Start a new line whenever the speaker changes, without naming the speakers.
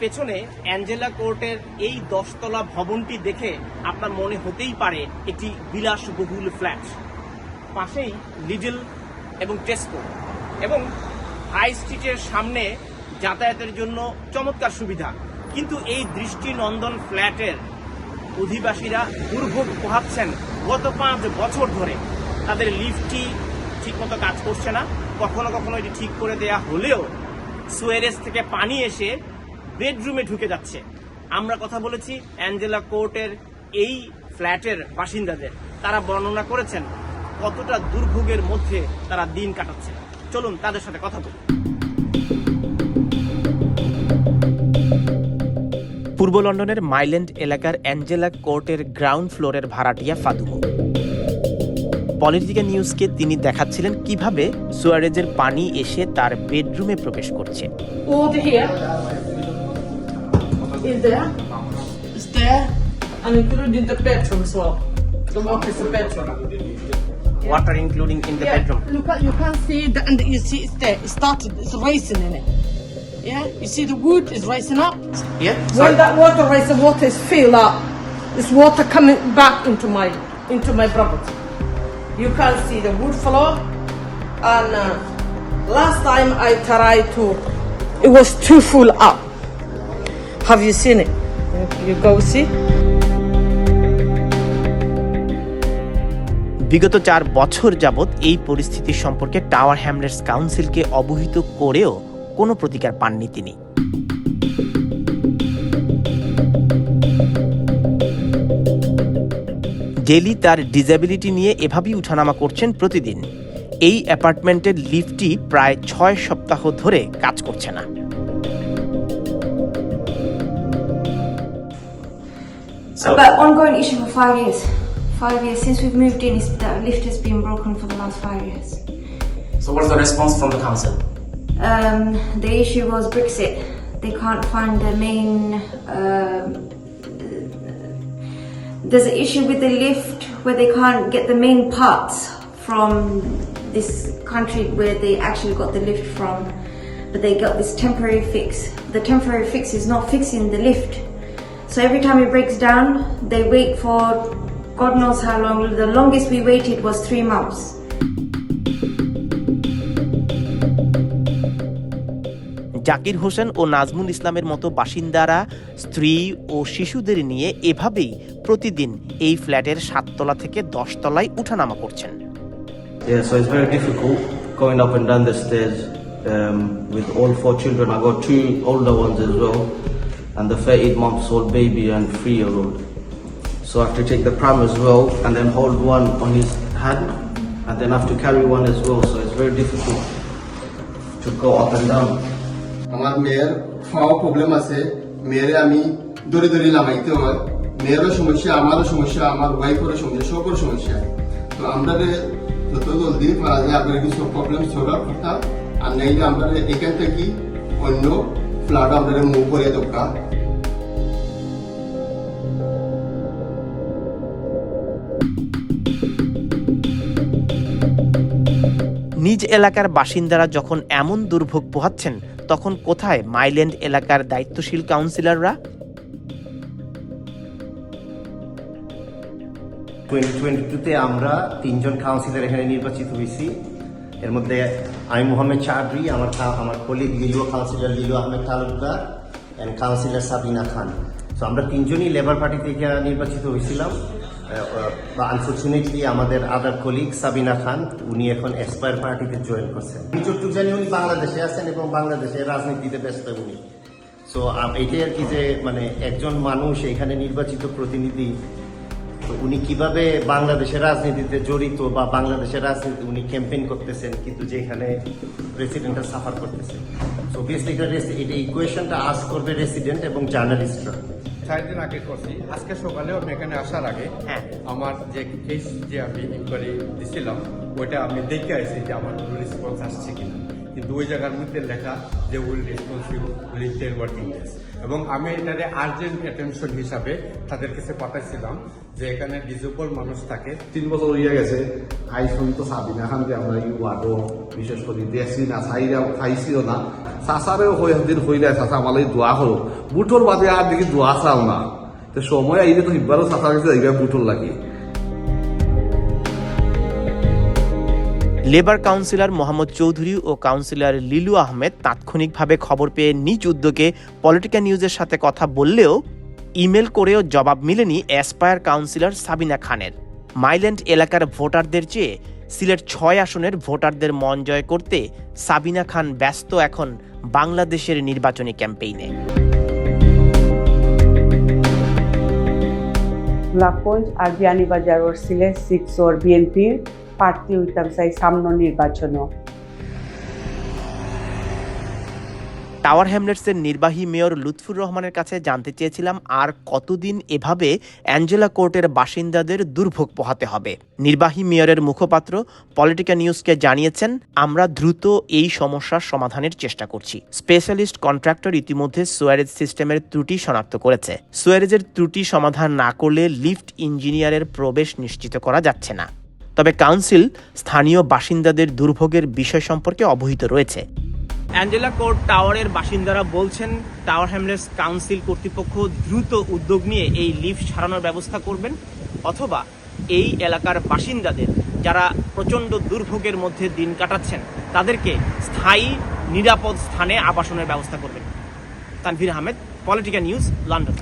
পেছনে অ্যাঞ্জেলা কোর্টের এই দশতলা ভবনটি দেখে আপনার মনে হতেই পারে একটি বিলাসবহুল ফ্ল্যাট। পাশেই লিডল এবং টেস্কো এবং হাই স্ট্রিটের সামনে যাতায়াতের জন্য চমৎকার সুবিধা। কিন্তু এই দৃষ্টিনন্দন ফ্ল্যাটের অধিবাসীরা দুর্ভোগ পোহাচ্ছেন গত পাঁচ বছর ধরে। তাদের লিফটটি ঠিকমতো কাজ করছে না। কখনো কখনো এটি ঠিক করে দেয়া হলেও সুয়েরেস থেকে পানি এসে বেডরুমে ঢুকে যাচ্ছে। আমরা কথা বলেছি অ্যাঞ্জেলা কোর্টের এই ফ্ল্যাটের বাসিন্দাদের। তারা বর্ণনা করেছেন কতটা দুর্ভোগের মধ্যে তারা দিন কাটাচ্ছে। চলুন তাদের সাথে কথা বলি। পূর্ব লন্ডনের মাইল্যান্ড এলাকার অ্যাঞ্জেলা কোর্টের গ্রাউন্ড ফ্লোরের ভাড়াটিয়া ফাদুমো পলিটিক্যাল নিউজকে তিনি দেখাচ্ছিলেন কীভাবে সুয়ারেজের পানি এসে তার বেডরুমে প্রবেশ করছে।
Is there? It's there. And including the bedroom as well. The walk is the bedroom
water including in the yeah, bedroom.
Look at you can see the and you see it's there. It started it's racing in it. Yeah? You see the wood is rising up. Yeah. Sorry. When that water rising water is fill up. It's water coming back into my into my property. You can see the wood floor and uh, last time I tried to it was too full up. Have you seen it? You go see.
বিগত চার বছর যাবৎ এই পরিস্থিতি সম্পর্কে tower Hamlets কাউন্সিলকে অবহিত করেও কোনো প্রতিকার পাননি তিনি ডেলি তার ডিসেবিলিটি নিয়ে এভাবেই উঠানামা করছেন প্রতিদিন এই অ্যাপার্টমেন্টের লিফটটি প্রায় ছয় সপ্তাহ ধরে কাজ করছে না
But ongoing issue for five years. Five years since we've moved in, is the lift has been broken for the last five years.
So what's the response from the council?
Um, the issue was Brexit. They can't find the main. um there's an issue with the lift where they can't get the main parts from this country where they actually got the lift from, but they got this temporary fix. The temporary fix is not fixing the lift. So every time it breaks down, they wait for God knows how long. The longest we waited was three months.
Zakir Hossain ও নাজমুল ইসলামের মতো বাসিন্দারা স্ত্রী ও শিশুদের নিয়ে এভাবেই প্রতিদিন এই ফ্ল্যাটের সাততলা থেকে দশতলায় উঠানামা করছেন
Yeah, so it's very difficult going up and down the stairs um, with all four children. I got two older ones as well, and the 38 months old baby and three year old. So I have to take the pram as well, and then hold one on his hand, and then I have to carry one as well. So it's very difficult to go up and down.
আমার মেয়ের খাওয়া problem আছে মেয়েরে আমি দড়ি দড়ি নামাইতে হয় মেয়েরও সমস্যা আমারও সমস্যা আমার ওয়াইফেরও সমস্যা সবর সমস্যা তো আমরা যত জলদি পারা যায় আপনার কিছু প্রবলেম সলভ করতাম আর নাইলে আমরা এখান থেকে অন্য ফ্ল্যাট আমরা মুভ করে দরকার
নিজ এলাকার বাসিন্দারা যখন এমন দুর্ভোগ পোহাচ্ছেন তখন কোথায় মাইল্যান্ড এলাকার দায়িত্বশীল কাউন্সিলররা?
টোয়েন্টি টোয়েন্টি টুতে আমরা তিনজন কাউন্সিলর এখানে নির্বাচিত হয়েছি। এর মধ্যে আমি মোহাম্মদ চাবরি আমার আমার colleague Liluah councillor Lilu Ahmed Talukdar and councillor Sabina Khan. তো আমরা তিনজনই লেবার পার্টি থেকে নির্বাচিত হয়েছিলাম। আনফর্চুনেটলি আমাদের আদার কলিগ সাবিনা খান, উনি এখন এক্সপায়ার পার্টিতে জয়েন করছেন। আমি যতটুকু জানি উনি বাংলাদেশে আছেন এবং বাংলাদেশের রাজনীতিতে ব্যস্ত উনি। সো এটাই আর কি যে মানে একজন মানুষ এখানে নির্বাচিত প্রতিনিধি উনি কীভাবে বাংলাদেশের রাজনীতিতে জড়িত বা বাংলাদেশের রাজনীতি উনি ক্যাম্পেইন করতেছেন কিন্তু যেখানে প্রেসিডেন্টরা সাফার করতেছেন সো অবভিয়াসলি এটা ইকুয়েশনটা আস করবে রেসিডেন্ট এবং জার্নালিস্টরা
দিন আগে করছি। আজকে সকালে আমি এখানে আসার আগে
হ্যাঁ।
আমার যে কেস যে আমি ইনকোয়ারি দিছিলাম ওইটা আমি দেখে আসছি যে আমার রেসপন্স আসছে কিনা। কিন্তু ওই জায়গার মধ্যে লেখা যে will responsive will ten working days এবং আমি এটারে আর্জেন্ট অ্যাটেনশন হিসাবে তাদের কাছে পাঠাইছিলাম যে এখানে ডিজেবল মানুষ থাকে।
তিন বছর হইয়া গেছে আইসন তো সাবিনা খান যে আমরা এই ওয়ার্ডও, বিশেষ করে দেখছি না চাইরা খাইছিও না। চাচারেও হয়ে দিন নাই, চাচা আমার দোয়া করো বুটোর বাদে আর দেখি দোয়া চাও না। তো সময় আইলে তো হিবারও চাচার কাছে যাইবা বুটোর লাগি।
লেবার কাউন্সিলর মোহাম্মদ চৌধুরী ও কাউন্সিলর লিলু আহমেদ তাৎক্ষণিকভাবে খবর পেয়ে নিজ উদ্যোগে পলিটিক্যাল নিউজের সাথে কথা বললেও ইমেল করেও জবাব মিলেনি অ্যাসপায়ার কাউন্সিলর সাবিনা খানের। মাইল্যান্ড এলাকার ভোটারদের চেয়ে সিলেট ছয় আসনের ভোটারদের মন জয় করতে সাবিনা খান ব্যস্ত এখন বাংলাদেশের নির্বাচনী ক্যাম্পেইনে।
গোলাপগঞ্জ আর Beanibazar or Sylhet six or বিএনপির প্রার্থী হইতাম চাই সামনে নির্বাচনও।
টাওয়ার হ্যামলেটসের নির্বাহী মেয়র লুৎফুর রহমানের কাছে জানতে চেয়েছিলাম, আর কতদিন এভাবে অ্যাঞ্জেলা কোর্টের বাসিন্দাদের দুর্ভোগ পোহাতে হবে। নির্বাহী মেয়রের মুখপাত্র পলিটিক্যাল নিউজকে জানিয়েছেন, আমরা দ্রুত এই সমস্যার সমাধানের চেষ্টা করছি। স্পেশালিস্ট কন্ট্রাক্টর ইতিমধ্যে সোয়ারেজ সিস্টেমের ত্রুটি শনাক্ত করেছে। সোয়ারেজের ত্রুটি সমাধান না করলে লিফট ইঞ্জিনিয়ারের প্রবেশ নিশ্চিত করা যাচ্ছে না। তবে কাউন্সিল স্থানীয় বাসিন্দাদের দুর্ভোগের বিষয় সম্পর্কে অবহিত রয়েছে। অ্যাঞ্জেলা কোর্ট টাওয়ারের বাসিন্দারা বলছেন, টাওয়ার হ্যামলেটস কাউন্সিল কর্তৃপক্ষ দ্রুত উদ্যোগ নিয়ে এই লিফট সারানোর ব্যবস্থা করবেন, অথবা এই এলাকার বাসিন্দাদের, যারা প্রচণ্ড দুর্ভোগের মধ্যে দিন কাটাচ্ছেন, তাদেরকে স্থায়ী, নিরাপদ স্থানে আবাসনের ব্যবস্থা করবেন। Tanvir Ahmed, political news, London.